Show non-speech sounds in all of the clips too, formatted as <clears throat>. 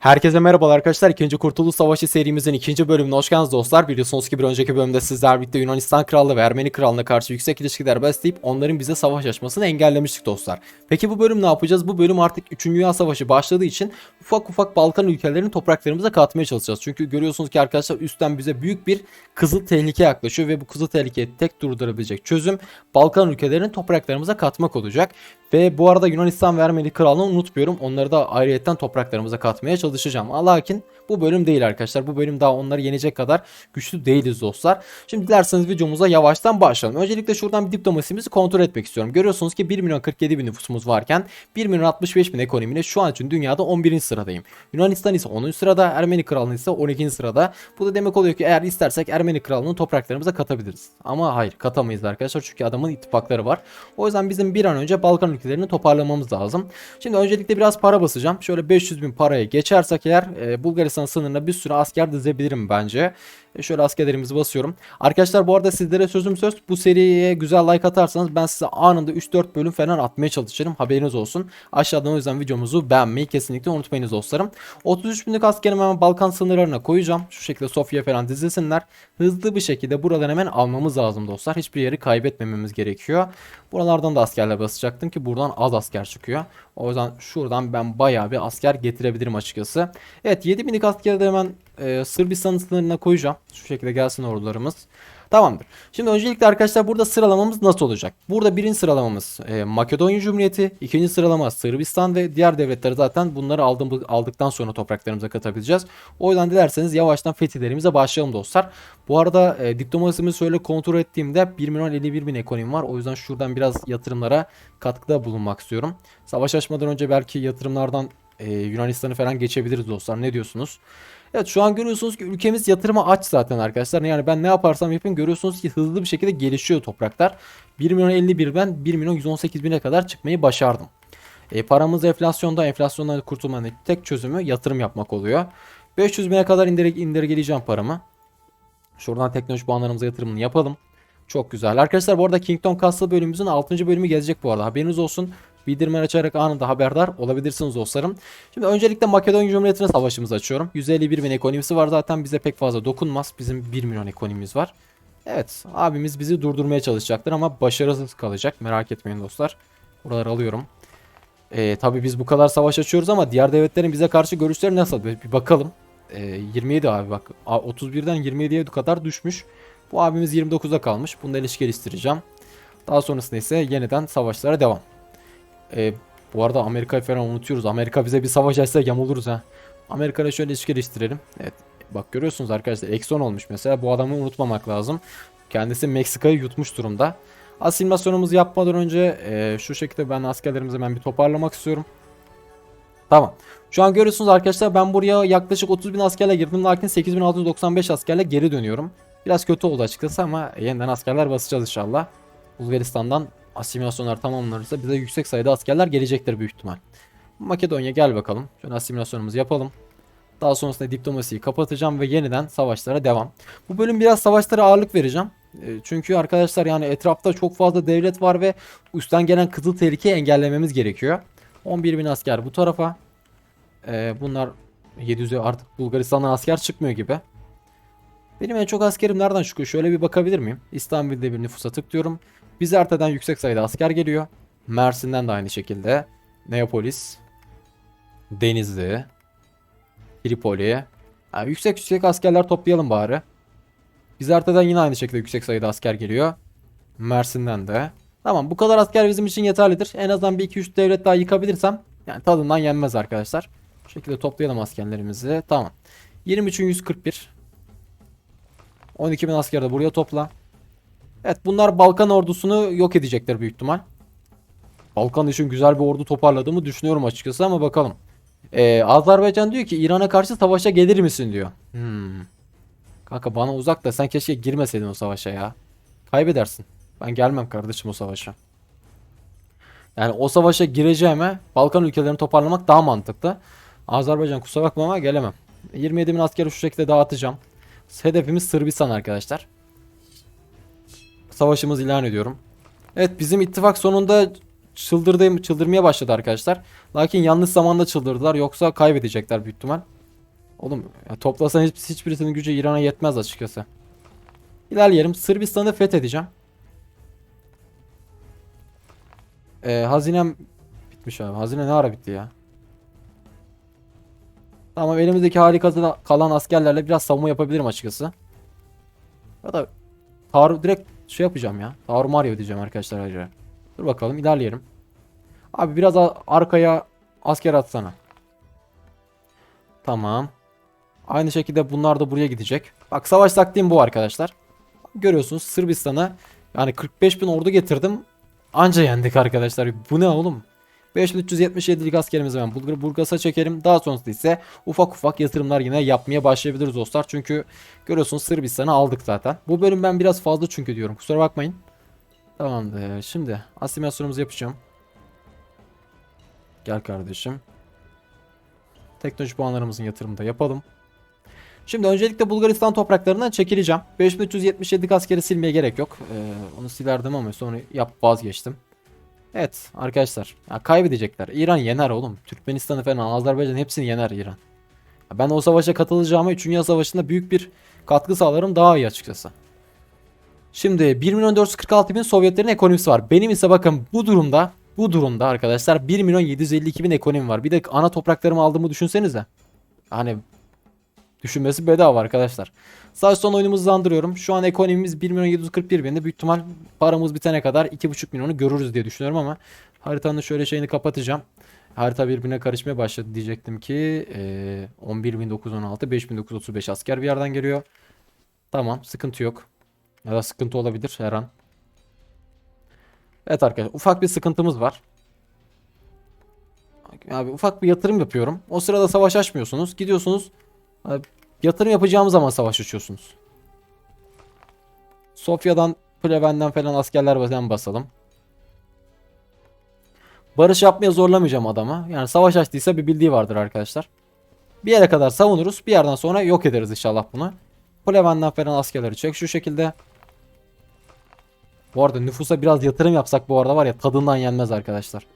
Herkese merhabalar arkadaşlar. İkinci Kurtuluş Savaşı serimizin ikinci bölümüne hoş geldiniz dostlar. Biliyorsunuz ki bir önceki bölümde sizler birlikte Yunanistan Krallığı ve Ermeni Krallığı'na karşı yüksek ilişkiler besleyip onların bize savaş açmasını engellemiştik dostlar. Peki bu bölüm ne yapacağız? Bu bölüm artık 3. Dünya Savaşı başladığı için ufak ufak Balkan ülkelerini topraklarımıza katmaya çalışacağız. Çünkü görüyorsunuz ki arkadaşlar üstten bize büyük bir kızıl tehlike yaklaşıyor ve bu kızıl tehlikeyi tek durdurabilecek çözüm Balkan ülkelerini topraklarımıza katmak olacak. Ve bu arada Yunanistan ve Ermeni Krallığı'nı unutmuyorum. Onları da ayrıyetten topraklarımıza katmaya çalışacağım. Lakin bu bölüm değil arkadaşlar. Bu bölüm daha onları yenecek kadar güçlü değiliz dostlar. Şimdi dilerseniz videomuza yavaştan başlayalım. Öncelikle şuradan bir diplomasimizi kontrol etmek istiyorum. Görüyorsunuz ki 1 milyon 47 bin nüfusumuz varken 1 milyon 65 bin ekonomiyle şu an için dünyada 11. sıradayım. Yunanistan ise 10. sırada, Ermeni Krallığı ise 12. sırada. Bu da demek oluyor ki eğer istersek Ermeni Krallığı'nı topraklarımıza katabiliriz. Ama hayır katamayız arkadaşlar çünkü adamın ittifakları var. O yüzden bizim bir an önce Balkan ülkelerini toparlamamız lazım. Şimdi öncelikle biraz para basacağım. Şöyle 500 bin paraya geçersek eğer e, Bulgaristan sınırına bir sürü asker dizebilirim bence. E, şöyle askerlerimizi basıyorum. Arkadaşlar bu arada sizlere sözüm söz. Bu seriye güzel like atarsanız ben size anında 3-4 bölüm falan atmaya çalışırım. Haberiniz olsun. Aşağıdan o yüzden videomuzu beğenmeyi kesinlikle unutmayınız dostlarım. 33 binlik askerimi hemen Balkan sınırlarına koyacağım. Şu şekilde Sofya falan dizilsinler. Hızlı bir şekilde buradan hemen almamız lazım dostlar. Hiçbir yeri kaybetmememiz gerekiyor. Buralardan da askerler basacaktım ki buradan az asker çıkıyor. O yüzden şuradan ben bayağı bir asker getirebilirim açıkçası. Evet 7000'lik askeri de hemen e, Sırbistan sınırına koyacağım. Şu şekilde gelsin ordularımız. Tamamdır. Şimdi öncelikle arkadaşlar burada sıralamamız nasıl olacak? Burada birinci sıralamamız e, Makedonya Cumhuriyeti, ikinci sıralama Sırbistan ve diğer devletleri zaten bunları aldım, aldıktan sonra topraklarımıza katabileceğiz. O yüzden dilerseniz yavaştan fetihlerimize başlayalım dostlar. Bu arada e, diplomasimi şöyle kontrol ettiğimde 1 milyon 51 bin ekonomim var. O yüzden şuradan biraz yatırımlara katkıda bulunmak istiyorum. Savaş açmadan önce belki yatırımlardan e, Yunanistan'ı falan geçebiliriz dostlar. Ne diyorsunuz? Evet şu an görüyorsunuz ki ülkemiz yatırıma aç zaten arkadaşlar. Yani ben ne yaparsam yapayım görüyorsunuz ki hızlı bir şekilde gelişiyor topraklar. 1 milyon 51 ben 1 milyon 118 bine kadar çıkmayı başardım. E, paramız enflasyonda enflasyondan kurtulmanın tek çözümü yatırım yapmak oluyor. 500 bine kadar indir indirgeleyeceğim paramı. Şuradan teknoloji puanlarımıza yatırımını yapalım. Çok güzel. Arkadaşlar bu arada Kingdom Castle bölümümüzün 6. bölümü gelecek bu arada. Haberiniz olsun. Bildirimler açarak anında haberdar olabilirsiniz dostlarım. Şimdi öncelikle Makedonya Cumhuriyeti'ne savaşımızı açıyorum. 151 bin ekonomisi var zaten bize pek fazla dokunmaz. Bizim 1 milyon ekonomimiz var. Evet abimiz bizi durdurmaya çalışacaktır ama başarısız kalacak. Merak etmeyin dostlar. Buraları alıyorum. Ee, tabii biz bu kadar savaş açıyoruz ama diğer devletlerin bize karşı görüşleri nasıl? Bir bakalım. Ee, 27 abi bak. A- 31'den 27'ye kadar düşmüş. Bu abimiz 29'a kalmış. Bunda ilişki geliştireceğim. Daha sonrasında ise yeniden savaşlara devam. Ee, bu arada Amerika'yı falan unutuyoruz. Amerika bize bir savaş açsa yamuluruz ha. Amerika'yla şöyle ilişki geliştirelim. Evet. Bak görüyorsunuz arkadaşlar. Exxon olmuş mesela. Bu adamı unutmamak lazım. Kendisi Meksika'yı yutmuş durumda. Asimilasyonumuzu yapmadan önce e, şu şekilde ben askerlerimizi hemen bir toparlamak istiyorum. Tamam. Şu an görüyorsunuz arkadaşlar ben buraya yaklaşık 30 bin askerle girdim. Lakin 8695 askerle geri dönüyorum. Biraz kötü oldu açıkçası ama yeniden askerler basacağız inşallah. Bulgaristan'dan asimilasyonlar tamamlanırsa bize yüksek sayıda askerler gelecektir büyük ihtimal. Makedonya gel bakalım. Şöyle asimilasyonumuzu yapalım. Daha sonrasında diplomasiyi kapatacağım ve yeniden savaşlara devam. Bu bölüm biraz savaşlara ağırlık vereceğim. E, Çünkü arkadaşlar yani etrafta çok fazla devlet var ve üstten gelen kızıl tehlikeyi engellememiz gerekiyor. 11 bin asker bu tarafa. E, bunlar 700'e artık Bulgaristan'dan asker çıkmıyor gibi. Benim en çok askerim nereden çıkıyor? Şöyle bir bakabilir miyim? İstanbul'de bir nüfusa tıklıyorum. Bizerte'den yüksek sayıda asker geliyor. Mersin'den de aynı şekilde. Neapolis. Denizli. Tripoli. Ha, yüksek yüksek askerler toplayalım bari. Bizerte'den yine aynı şekilde yüksek sayıda asker geliyor. Mersin'den de. Tamam bu kadar asker bizim için yeterlidir. En azından bir 2-3 devlet daha yıkabilirsem yani tadından yenmez arkadaşlar. Bu şekilde toplayalım askerlerimizi. Tamam. 23.141 12.000 asker de buraya topla. Evet bunlar Balkan ordusunu yok edecekler büyük ihtimal. Balkan için güzel bir ordu toparladığımı düşünüyorum açıkçası ama bakalım. Ee, Azerbaycan diyor ki İran'a karşı savaşa gelir misin diyor. Hmm. Kanka bana uzak da sen keşke girmeseydin o savaşa ya. Kaybedersin. Ben gelmem kardeşim o savaşa. Yani o savaşa gireceğime Balkan ülkelerini toparlamak daha mantıklı. Azerbaycan kusura bakma ama gelemem. 27 bin askeri şu şekilde dağıtacağım. Hedefimiz Sırbistan arkadaşlar. Savaşımızı ilan ediyorum. Evet bizim ittifak sonunda çıldırdığım, çıldırmaya başladı arkadaşlar. Lakin yanlış zamanda çıldırdılar. Yoksa kaybedecekler büyük ihtimal. Oğlum ya toplasan hiç, hiçbirisinin gücü İran'a yetmez açıkçası. İlerleyelim. Sırbistan'ı fethedeceğim. Ee, hazinem bitmiş abi. Hazine ne ara bitti ya? Tamam elimizdeki harika kalan askerlerle biraz savunma yapabilirim açıkçası. Ya da taarruz direkt şey yapacağım ya. Tarumar edeceğim arkadaşlar ayrıca. Dur bakalım ilerleyelim. Abi biraz arkaya asker atsana. Tamam. Aynı şekilde bunlar da buraya gidecek. Bak savaş taktiğim bu arkadaşlar. Görüyorsunuz Sırbistan'a yani 45 bin ordu getirdim. Anca yendik arkadaşlar. Bu ne oğlum? 5377'lik askerimizi ben Bulgar Burgas'a çekerim. Daha sonrasında ise ufak ufak yatırımlar yine yapmaya başlayabiliriz dostlar. Çünkü görüyorsunuz Sırbistan'ı aldık zaten. Bu bölüm ben biraz fazla çünkü diyorum. Kusura bakmayın. Tamamdır. Şimdi asimilasyonumuzu yapacağım. Gel kardeşim. Teknoloji puanlarımızın yatırımını da yapalım. Şimdi öncelikle Bulgaristan topraklarından çekileceğim. 5377 askeri silmeye gerek yok. Ee, onu silerdim ama sonra yap vazgeçtim. Evet arkadaşlar ya kaybedecekler. İran yener oğlum. Türkmenistan'ı falan Azerbaycan hepsini yener İran. Ya Ben o savaşa katılacağıma 3. Dünya Savaşı'nda büyük bir katkı sağlarım daha iyi açıkçası. Şimdi 1 milyon 446 bin Sovyetlerin ekonomisi var. Benim ise bakın bu durumda bu durumda arkadaşlar 1 milyon 752 bin ekonomi var. Bir de ana topraklarımı aldığımı düşünsenize. Hani düşünmesi bedava arkadaşlar. Sadece son oyunumuzu hızlandırıyorum. Şu an ekonomimiz 1 milyon 741 binde. Büyük ihtimal paramız bitene kadar 2,5 milyonu görürüz diye düşünüyorum ama haritanın şöyle şeyini kapatacağım. Harita birbirine karışmaya başladı diyecektim ki eee 11.916 5.935 asker bir yerden geliyor. Tamam sıkıntı yok. Ya da sıkıntı olabilir her an. Evet arkadaşlar ufak bir sıkıntımız var. Abi ufak bir yatırım yapıyorum. O sırada savaş açmıyorsunuz. Gidiyorsunuz yatırım yapacağım zaman savaş açıyorsunuz. Sofya'dan, Pleven'den falan askerler falan basalım. Barış yapmaya zorlamayacağım adamı. Yani savaş açtıysa bir bildiği vardır arkadaşlar. Bir yere kadar savunuruz. Bir yerden sonra yok ederiz inşallah bunu. Pleven'den falan askerleri çek şu şekilde. Bu arada nüfusa biraz yatırım yapsak bu arada var ya tadından yenmez arkadaşlar.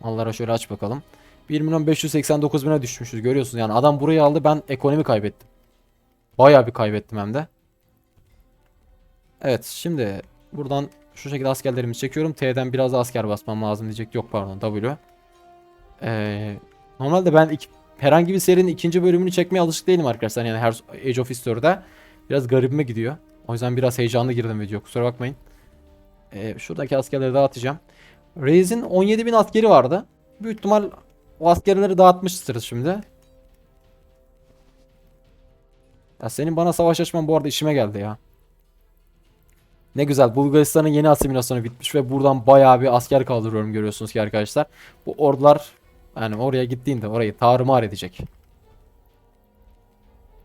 Mallara şöyle aç bakalım. 1 milyon 589 bine düşmüşüz görüyorsunuz. Yani adam burayı aldı ben ekonomi kaybettim. Bayağı bir kaybettim hem de. Evet şimdi buradan şu şekilde askerlerimi çekiyorum. T'den biraz da asker basmam lazım diyecek. Yok pardon W. Ee, normalde ben iki- herhangi bir serinin ikinci bölümünü çekmeye alışık değilim arkadaşlar. Yani her Age of History'da biraz garibime gidiyor. O yüzden biraz heyecanlı girdim video kusura bakmayın. Ee, şuradaki askerleri dağıtacağım. Reis'in 17.000 askeri vardı. Büyük ihtimal o askerleri dağıtmıştır şimdi. Ya senin bana savaş açman bu arada işime geldi ya. Ne güzel Bulgaristan'ın yeni asimilasyonu bitmiş ve buradan bayağı bir asker kaldırıyorum görüyorsunuz ki arkadaşlar. Bu ordular yani oraya gittiğinde orayı tarumar edecek.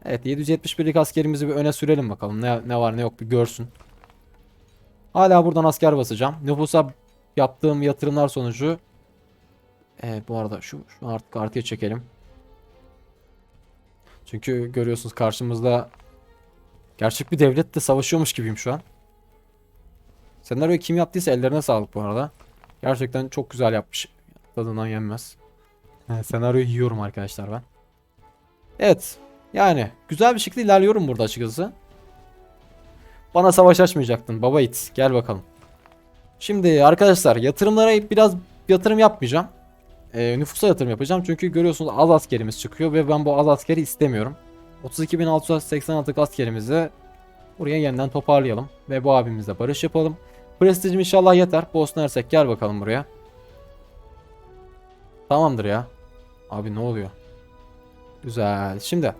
Evet 771'lik askerimizi bir öne sürelim bakalım. Ne, ne var ne yok bir görsün. Hala buradan asker basacağım. Nüfusa yaptığım yatırımlar sonucu Evet bu arada şu, şu artık artıya çekelim. Çünkü görüyorsunuz karşımızda gerçek bir devletle savaşıyormuş gibiyim şu an. Senaryoyu kim yaptıysa ellerine sağlık bu arada. Gerçekten çok güzel yapmış. Tadından yenmez. Evet, senaryoyu yiyorum arkadaşlar ben. Evet. Yani güzel bir şekilde ilerliyorum burada açıkçası. Bana savaş açmayacaktın baba it. Gel bakalım. Şimdi arkadaşlar yatırımlara biraz yatırım yapmayacağım. Ee, nüfusa yatırım yapacağım. Çünkü görüyorsunuz az askerimiz çıkıyor ve ben bu az askeri istemiyorum. 32.686 askerimizi buraya yeniden toparlayalım. Ve bu abimizle barış yapalım. Prestijim inşallah yeter. Bosna Hersek gel bakalım buraya. Tamamdır ya. Abi ne oluyor? Güzel. Şimdi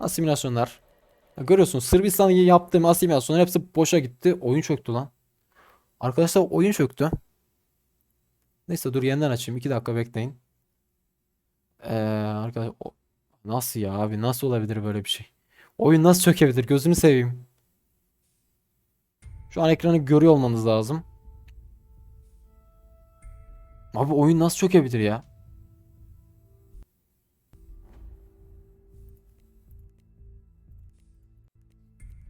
asimilasyonlar. Ya görüyorsunuz Sırbistan'ı yaptığım asimilasyonlar hepsi boşa gitti. Oyun çöktü lan. Arkadaşlar oyun çöktü. Neyse dur yeniden açayım. 2 dakika bekleyin. Ee, arkadaşlar o- nasıl ya abi nasıl olabilir böyle bir şey? Oyun nasıl çökebilir? Gözünü seveyim. Şu an ekranı görüyor olmanız lazım. Abi oyun nasıl çökebilir ya?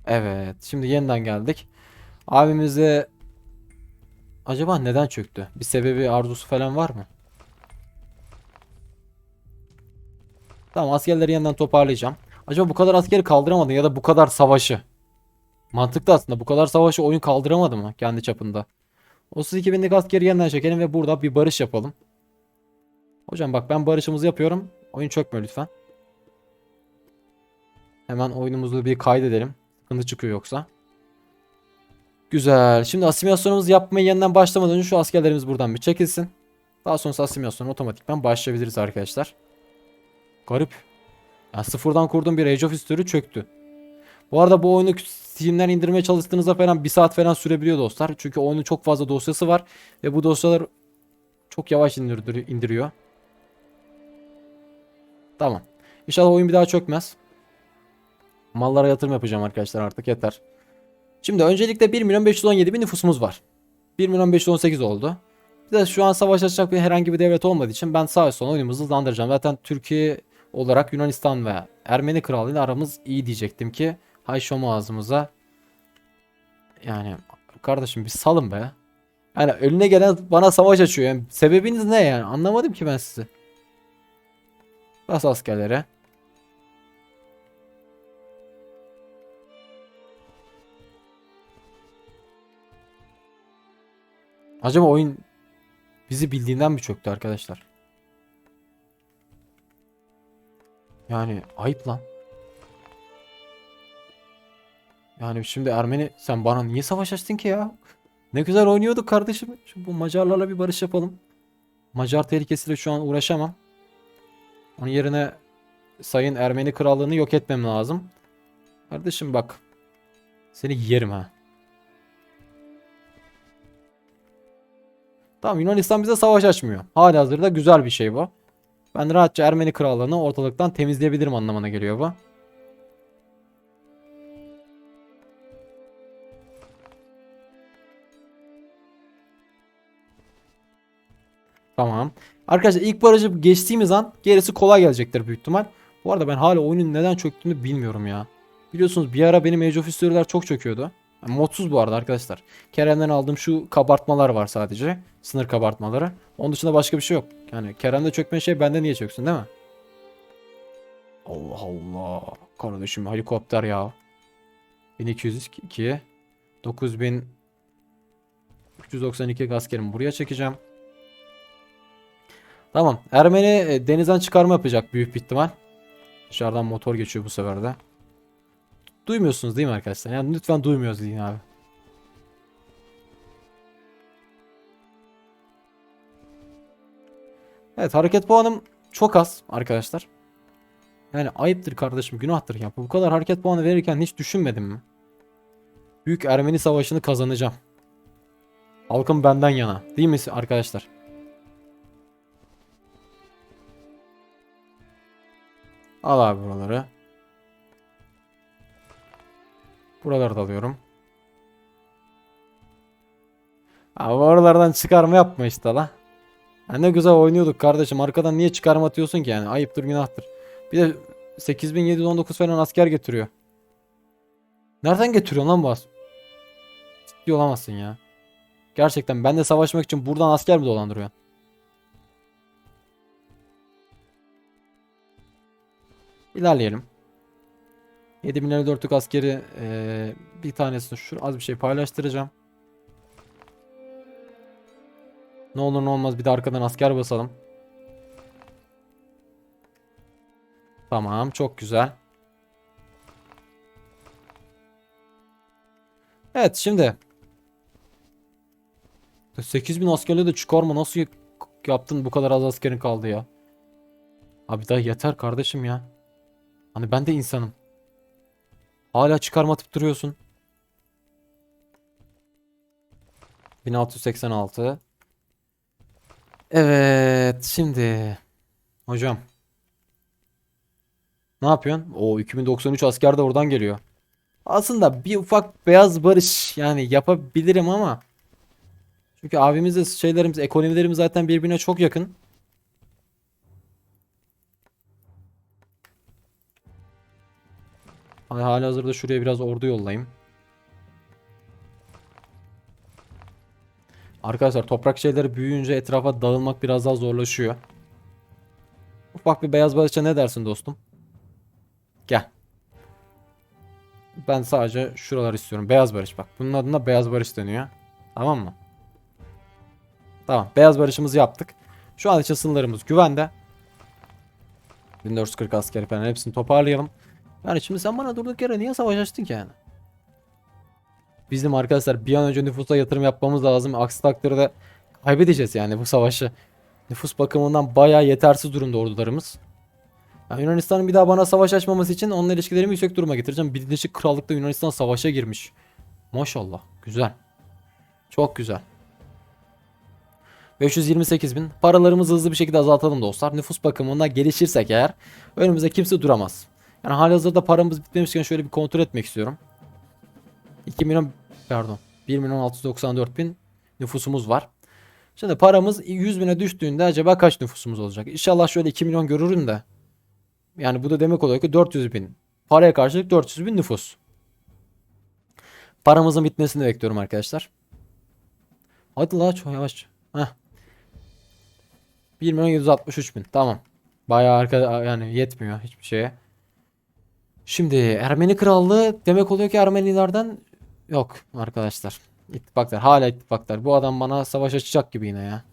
Evet, şimdi yeniden geldik. Abimize acaba neden çöktü? Bir sebebi arzusu falan var mı? Tamam askerleri yeniden toparlayacağım. Acaba bu kadar askeri kaldıramadı ya da bu kadar savaşı. Mantıklı aslında bu kadar savaşı oyun kaldıramadı mı kendi çapında? 32 binlik askeri yeniden çekelim ve burada bir barış yapalım. Hocam bak ben barışımızı yapıyorum. Oyun çökme lütfen. Hemen oyunumuzu bir kaydedelim. Sıkıntı çıkıyor yoksa. Güzel. Şimdi asimilasyonumuzu yapmaya yeniden başlamadan önce şu askerlerimiz buradan bir çekilsin. Daha sonrası asimilasyona otomatikman başlayabiliriz arkadaşlar. Garip. Yani sıfırdan kurduğum bir Age of History çöktü. Bu arada bu oyunu Steam'den indirmeye çalıştığınızda falan bir saat falan sürebiliyor dostlar. Çünkü oyunun çok fazla dosyası var. Ve bu dosyalar çok yavaş indir- indiriyor. Tamam. İnşallah oyun bir daha çökmez. Mallara yatırım yapacağım arkadaşlar artık yeter. Şimdi öncelikle 1 milyon 517 bin nüfusumuz var. 1 milyon 518 oldu. Bir de şu an savaş açacak bir herhangi bir devlet olmadığı için ben sağ son oyunumuzu hızlandıracağım. Zaten Türkiye olarak Yunanistan ve Ermeni Krallığı ile aramız iyi diyecektim ki hay şomu ağzımıza. Yani kardeşim bir salın be. Yani önüne gelen bana savaş açıyor. Yani sebebiniz ne yani? Anlamadım ki ben sizi. Bas askerlere. Acaba oyun bizi bildiğinden mi çöktü arkadaşlar? Yani ayıp lan. Yani şimdi Ermeni sen bana niye savaş açtın ki ya? Ne güzel oynuyorduk kardeşim. Şimdi bu Macarlarla bir barış yapalım. Macar tehlikesiyle şu an uğraşamam. Onun yerine Sayın Ermeni Krallığını yok etmem lazım. Kardeşim bak. Seni yerim ha. Tamam Yunanistan bize savaş açmıyor. Hali hazırda güzel bir şey bu. Ben rahatça Ermeni krallığını ortalıktan temizleyebilirim anlamına geliyor bu. Tamam. Arkadaşlar ilk barajı geçtiğimiz an gerisi kolay gelecektir büyük ihtimal. Bu arada ben hala oyunun neden çöktüğünü bilmiyorum ya. Biliyorsunuz bir ara benim Age of History'ler çok çöküyordu. Modsuz bu arada arkadaşlar. Kerem'den aldığım şu kabartmalar var sadece. Sınır kabartmaları. Onun dışında başka bir şey yok. Yani Kerem'de çökme şey bende niye çöksün değil mi? Allah Allah. Kardeşim helikopter ya. 1202 9392 askerimi buraya çekeceğim. Tamam. Ermeni e, denizden çıkarma yapacak büyük bir ihtimal. Dışarıdan motor geçiyor bu sefer de. Duymuyorsunuz değil mi arkadaşlar? Yani lütfen duymuyoruz deyin abi. Evet hareket puanım çok az arkadaşlar. Yani ayıptır kardeşim günahtır ya. Bu kadar hareket puanı verirken hiç düşünmedim mi? Büyük Ermeni savaşını kazanacağım. Halkım benden yana. Değil mi arkadaşlar? Al abi buraları. Buraları alıyorum. Abi oralardan çıkarma yapma işte la. Ya ne güzel oynuyorduk kardeşim. Arkadan niye çıkarma atıyorsun ki yani? Ayıptır günahtır. Bir de 8719 falan asker getiriyor. Nereden getiriyorsun lan bu as? Ciddi olamazsın ya. Gerçekten ben de savaşmak için buradan asker mi dolandırıyorsun? İlerleyelim. 7054'lük askeri eee, bir tanesini şu az bir şey paylaştıracağım. Ne olur ne olmaz bir de arkadan asker basalım. Tamam çok güzel. Evet şimdi 8000 askerle de çıkarma nasıl yaptın bu kadar az askerin kaldı ya. Abi daha yeter kardeşim ya. Hani ben de insanım. Hala çıkarma atıp duruyorsun. 1686. Evet şimdi. Hocam. Ne yapıyorsun? O 2093 asker de oradan geliyor. Aslında bir ufak beyaz barış yani yapabilirim ama. Çünkü abimizle şeylerimiz, ekonomilerimiz zaten birbirine çok yakın. Hala hazırda şuraya biraz ordu yollayayım. Arkadaşlar toprak şeyleri büyüyünce etrafa dağılmak biraz daha zorlaşıyor. Ufak bir beyaz barışa ne dersin dostum? Gel. Ben sadece şuralar istiyorum. Beyaz barış bak. Bunun adına beyaz barış deniyor. Tamam mı? Tamam. Beyaz barışımızı yaptık. Şu an için sınırlarımız güvende. 1440 askeri falan hepsini toparlayalım. Yani şimdi sen bana durduk yere niye savaş açtın ki yani? Bizim arkadaşlar bir an önce nüfusa yatırım yapmamız lazım. Aksi takdirde kaybedeceğiz yani bu savaşı. Nüfus bakımından bayağı yetersiz durumda ordularımız. Yani Yunanistan'ın bir daha bana savaş açmaması için onunla ilişkilerimi yüksek duruma getireceğim. Birleşik Krallık'ta Yunanistan savaşa girmiş. Maşallah. Güzel. Çok güzel. 528 bin. Paralarımızı hızlı bir şekilde azaltalım dostlar. Nüfus bakımından gelişirsek eğer önümüzde kimse duramaz. Yani halihazırda paramız bitmemişken şöyle bir kontrol etmek istiyorum. 2 milyon pardon 1 milyon 694 bin nüfusumuz var. Şimdi paramız 100 bine düştüğünde acaba kaç nüfusumuz olacak? İnşallah şöyle 2 milyon görürüm de. Yani bu da demek oluyor ki 400 bin. Paraya karşılık 400 bin nüfus. Paramızın bitmesini bekliyorum arkadaşlar. Hadi la çok yavaş. Heh. 1 milyon 763 bin. Tamam. Bayağı arka yani yetmiyor hiçbir şeye. Şimdi Ermeni Krallığı demek oluyor ki Ermenilerden yok arkadaşlar. İttifaklar hala ittifaklar. Bu adam bana savaş açacak gibi yine ya.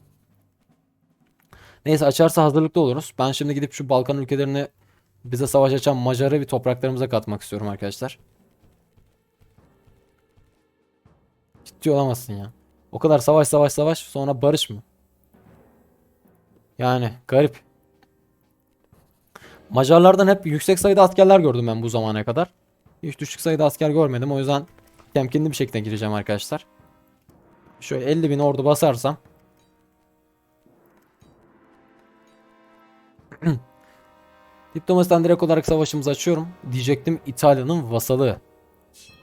Neyse açarsa hazırlıklı oluruz. Ben şimdi gidip şu Balkan ülkelerini bize savaş açan Macar'ı bir topraklarımıza katmak istiyorum arkadaşlar. Ciddi olamazsın ya. O kadar savaş savaş savaş sonra barış mı? Yani garip. Macarlardan hep yüksek sayıda askerler gördüm ben bu zamana kadar. Hiç düşük sayıda asker görmedim. O yüzden temkinli bir şekilde gireceğim arkadaşlar. Şöyle 50 bin ordu basarsam. <clears throat> Diplomasiden direkt olarak savaşımızı açıyorum. Diyecektim İtalya'nın vasalı.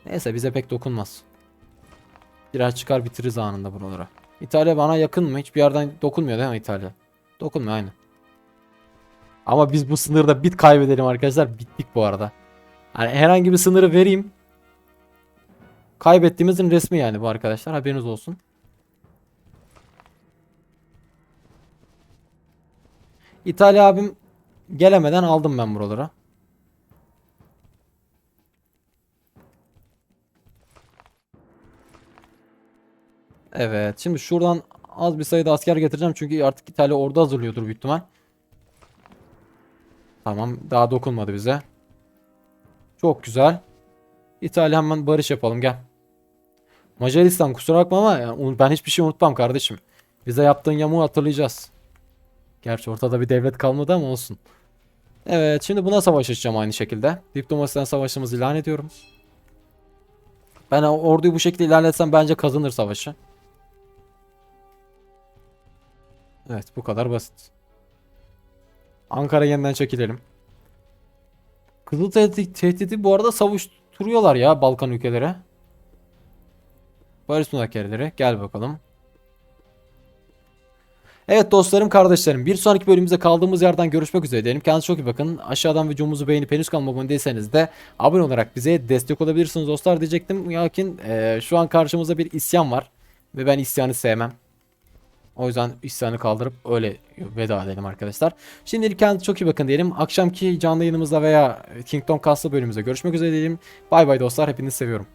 Neyse bize pek dokunmaz. Biraz çıkar bitiririz anında buraları. İtalya bana yakın mı? Hiçbir yerden dokunmuyor değil mi İtalya? Dokunmuyor aynı. Ama biz bu sınırda bit kaybedelim arkadaşlar. Bittik bu arada. Yani herhangi bir sınırı vereyim. Kaybettiğimizin resmi yani bu arkadaşlar. Haberiniz olsun. İtalya abim gelemeden aldım ben buraları. Evet. Şimdi şuradan az bir sayıda asker getireceğim. Çünkü artık İtalya ordu hazırlıyordur büyük ihtimal. Tamam. Daha dokunmadı bize. Çok güzel. İtalya hemen barış yapalım gel. Macaristan kusura bakma ama yani ben hiçbir şey unutmam kardeşim. Bize yaptığın yamuğu hatırlayacağız. Gerçi ortada bir devlet kalmadı ama olsun. Evet şimdi buna savaş açacağım aynı şekilde. Diplomasiden savaşımızı ilan ediyorum. Ben orduyu bu şekilde ilerletsem bence kazanır savaşı. Evet bu kadar basit. Ankara yeniden çekilelim. Kızıl tehdit, tehdidi bu arada savuşturuyorlar ya Balkan ülkelere. Barış müzakereleri gel bakalım. Evet dostlarım kardeşlerim bir sonraki bölümümüzde kaldığımız yerden görüşmek üzere diyelim. Kendinize çok iyi bakın. Aşağıdan videomuzu beğenip henüz kanalıma abone değilseniz de abone olarak bize destek olabilirsiniz dostlar diyecektim. Lakin e, şu an karşımızda bir isyan var. Ve ben isyanı sevmem. O yüzden isyanı kaldırıp öyle veda edelim arkadaşlar. Şimdilik kendinize çok iyi bakın diyelim. Akşamki canlı yayınımızda veya Kingdom Castle bölümümüzde görüşmek üzere diyelim. Bay bay dostlar hepinizi seviyorum.